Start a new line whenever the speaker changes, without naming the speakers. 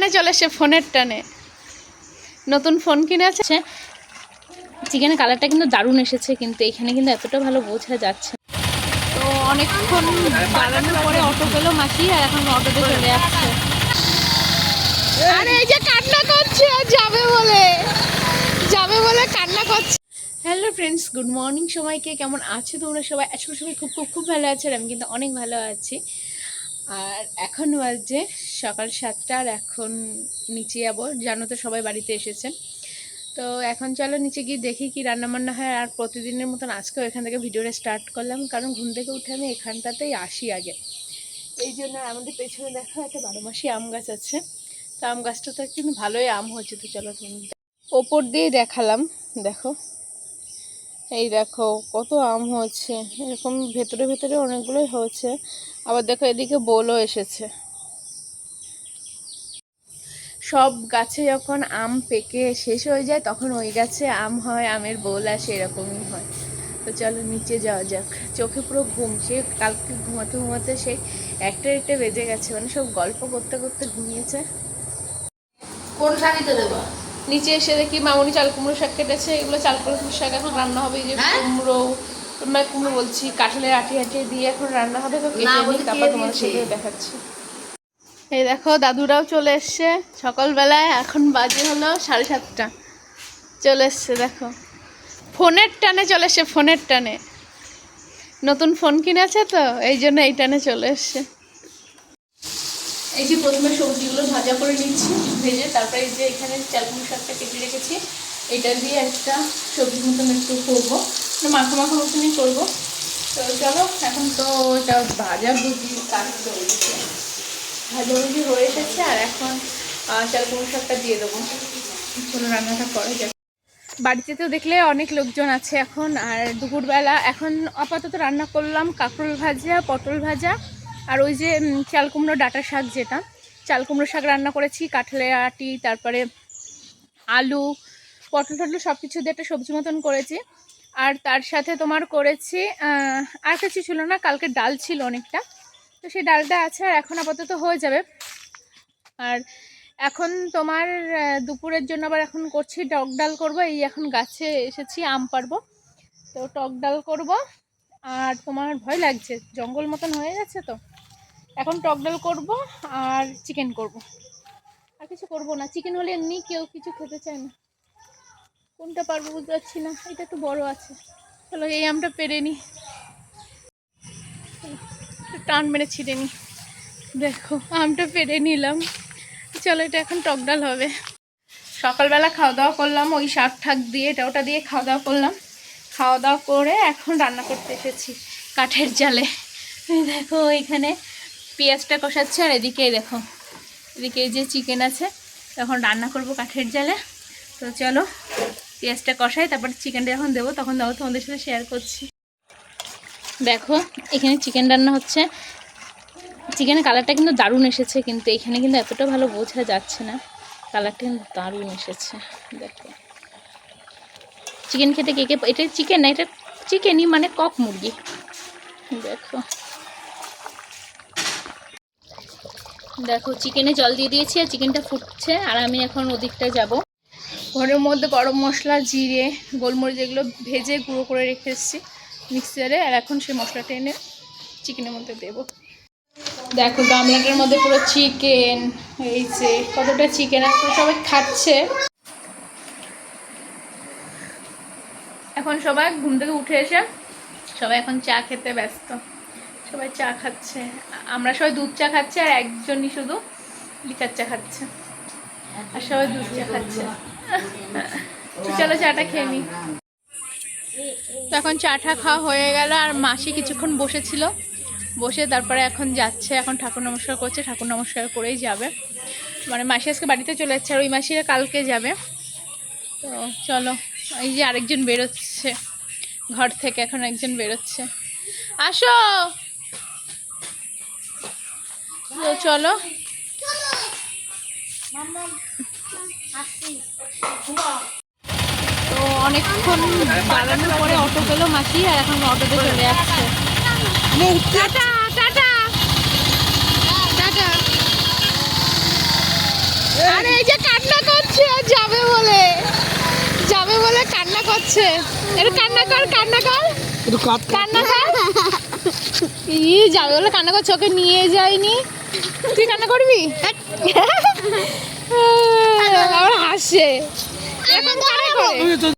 টানে চলে সে ফোনের টানে। নতুন ফোন কিনেছে চিকেনের কালারটা কিন্তু দারুণ এসেছে কিন্তু এখানে কিন্তু এতটা ভালো বোঝা যাচ্ছে তো অনেকক্ষণ দাঁড়ানোর পরে অটো পেল মাসি আর এখন অটোতে চলে যাচ্ছে। আরে এই যে কান্না করছে যাবে বলে। যাবে বলে কান্না করছে। হ্যালো ফ্রেন্ডস গুড মর্নিং সবাইকে। কেমন আছো তোমরা সবাই? আজকে সবাই খুব খুব খুব ভালো আছে আর আমি কিন্তু অনেক ভালো আছি। আর এখন বাজে সকাল সাতটা আর এখন নিচে যাব। জানো তো সবাই বাড়িতে এসেছেন। তো এখন চলো নিচে গিয়ে দেখি কি রান্না বান্না হয়। আর প্রতিদিনের মতন আজকেও এখান থেকে ভিডিওটা স্টার্ট করলাম। কারণ ঘুম থেকে উঠে আমি এখানটাতেই আসি আগে। এই জন্য আমাদের পেছনে দেখো একটা বারো মাসি আম গাছ আছে। তো আম গাছটা তো কিন্তু ভালোই আম হয়েছে। তো চলো ওপর দিয়ে দেখালাম। দেখো। এই দেখো কত আম হচ্ছে এরকম ভেতরে ভেতরে অনেকগুলোই হয়েছে। আবার দেখো এদিকে বোলও এসেছে। সব গাছে যখন আম পেকে শেষ হয়ে যায়, তখন ওই গাছে আম হয়, আমের বোল আসে, এরকমই হয়। তো চলো নিচে যাওয়া যাক। চোখে পুরো ঘুম। সে কালকে ঘুমাতে ঘুমাতে সেই একটা একটা বেজে গেছে। মানে সব গল্প করতে করতে ঘুমিয়েছে।
কোন শাড়িতে দেবো?
নিচে এসে দেখি মামনি চাল কুমড়ো শাক কেটেছে। এগুলো চাল কুমড়ো শাক এখন রান্না হবে এই যে
হ্যাঁ?
কুমড়ো মানে কুমড়ো বলছি কাঁঠালের আটি আটি দিয়ে এখন রান্না হবে তো কেটে নিই তারপর তোমার? সাথে দেখাচ্ছি। এই দেখো দাদুরাও চলে এসছে সকালবেলায় এখন বাজে হলো সাড়ে সাতটা। চলে এসছে দেখো। ফোনের টানে চলে এসছে ফোনের টানে। নতুন ফোন কিনেছে তো এই জন্য এই টানে চলে এসছে। এই যে প্রথমে সবজিগুলো ভাজা করে নিচ্ছি, ভেজে তারপরে এই যে এখানে চালকুমড়ো শাকটা কেটে রেখেছি, এটা দিয়ে একটা সবজি মতন একটু করব। মাখো মাখো মতনই করব। তো চলো, এখন তো এটা ভাজা ভুজি কাজ চলছে ভাজা ভুজি হয়ে এসেছে, আর এখন চালকুমড়ো শাকটা দিয়ে দেবো। চলো রান্নাটা করা যাক। বাড়িতে তো দেখলে অনেক লোকজন আছে এখন, আর দুপুরবেলা এখন আপাতত রান্না করলাম কাঁকরোল ভাজা, পটল ভাজা। আর ওই যে চাল কুমড়ো, ডাটা শাক যেটা, চাল কুমড়ো শাক রান্না করেছি, কাঠলের আটি, তারপরে আলু, পটল টটল সব কিছু দিয়ে একটা সবজি মতন করেছি। আর তার সাথে তোমার করেছি আর কিছু ছিল না, কালকে ডাল ছিল অনেকটা। তো সেই ডালটা আছে আর এখন আপাতত হয়ে যাবে। আর এখন তোমার দুপুরের জন্য আবার এখন করছি টক ডাল করব। এই এখন গাছে এসেছি, আম পারব তো টক ডাল করব। আর তোমার ভয় লাগছে, জঙ্গল মতন হয়ে গেছে তো? এখন টক ডাল করব আর চিকেন করব। আর কিছু করব না, চিকেন হলে এমনি কেউ কিছু খেতে চায় না। কোনটা পারব বুঝতে পারছি না, এটা একটু বড় আছে। চলো এই আমটা পেরে নি। টান মেরে ছিঁড়ে নি। দেখো, আমটা পেরে নিলাম। চলো, এটা এখন টক ডাল হবে। সকালবেলা খাওয়া দাওয়া করলাম, ওই শাক ঠাক দিয়ে, এটা ওটা দিয়ে খাওয়া দাওয়া করলাম। খাওয়া দাওয়া করে এখন রান্না করতে এসেছি কাঠের জালে। দেখো, এখানে পেঁয়াজটা কষাচ্ছে আর এদিকে দেখো, এদিকে যে চিকেন আছে তখন রান্না করব কাঠের জালে। তো চলো, পেঁয়াজটা কষাই, তারপর চিকেনটা যখন দেবো, তখন দেবো তোমাদের সাথে শেয়ার করছি। দেখো, এখানে চিকেন রান্না হচ্ছে। চিকেনের কালারটা কিন্তু দারুণ এসেছে, কিন্তু এখানে কিন্তু এতটা ভালো বোঝা যাচ্ছে না। কালারটা কিন্তু দারুণ এসেছে, দেখো। চিকেন খেতে কে কে, এটা চিকেন না, এটা চিকেনই মানে কক মুরগি। দেখো। দেখো চিকেনে জল দিয়ে দিয়েছি আর চিকেনটা ফুটছে আর আমি এখন ওদিকটা যাব। ঘরের মধ্যে গরম মশলা, জিরে, গোলমরিচ এগুলো ভেজে গুঁড়ো করে রেখে এসেছি মিক্সারে আর এখন সেই মশলাটা এনে চিকেনের মধ্যে দেবো। দেখো, গামলাটার মধ্যে পুরো চিকেন এই যে কতটা চিকেন আছে সবাই খাচ্ছে। এখন সবাই ঘুম থেকে উঠে এসে সবাই এখন চা খেতে ব্যস্ত। সবাই চা খাচ্ছে। আমরা সবাই দুধ চা খাচ্ছি আর একজনই শুধু লিকার চা খাচ্ছে। আর সবাই দুধ চা খাচ্ছে। চলো চাটা খেয়ে নিই তো এখন চাটা খাওয়া হয়ে গেল আর মাসি কিছুক্ষণ বসেছিল। বসে তারপরে এখন যাচ্ছে, এখন ঠাকুর নমস্কার করছে, ঠাকুর নমস্কার করেই যাবে। মানে মাসি আজকে বাড়িতে চলে যাচ্ছে আর ওই মাসিরা কালকে যাবে। তো চলো, এই যে আরেকজন বেরোচ্ছে, ঘর থেকে এখন একজন বেরোচ্ছে। আসো! তো চলো। তো অনেকক্ষণ দাঁড়ানোর পরে অটো পেল মাসি আর এখন অটোতে চলে যাচ্ছে। Tata tata. টাটা। আর এই যে কান্না করছে যাবে বলে। যাবে বলে কান্না করছে। একটু কান্না কর কান্না কর। কান্না কর। ই যাবে বলে কান্না করছে ওকে নিয়ে যায়নি। তুই কান্না করবি? হাসে। এখন করে
ওই তো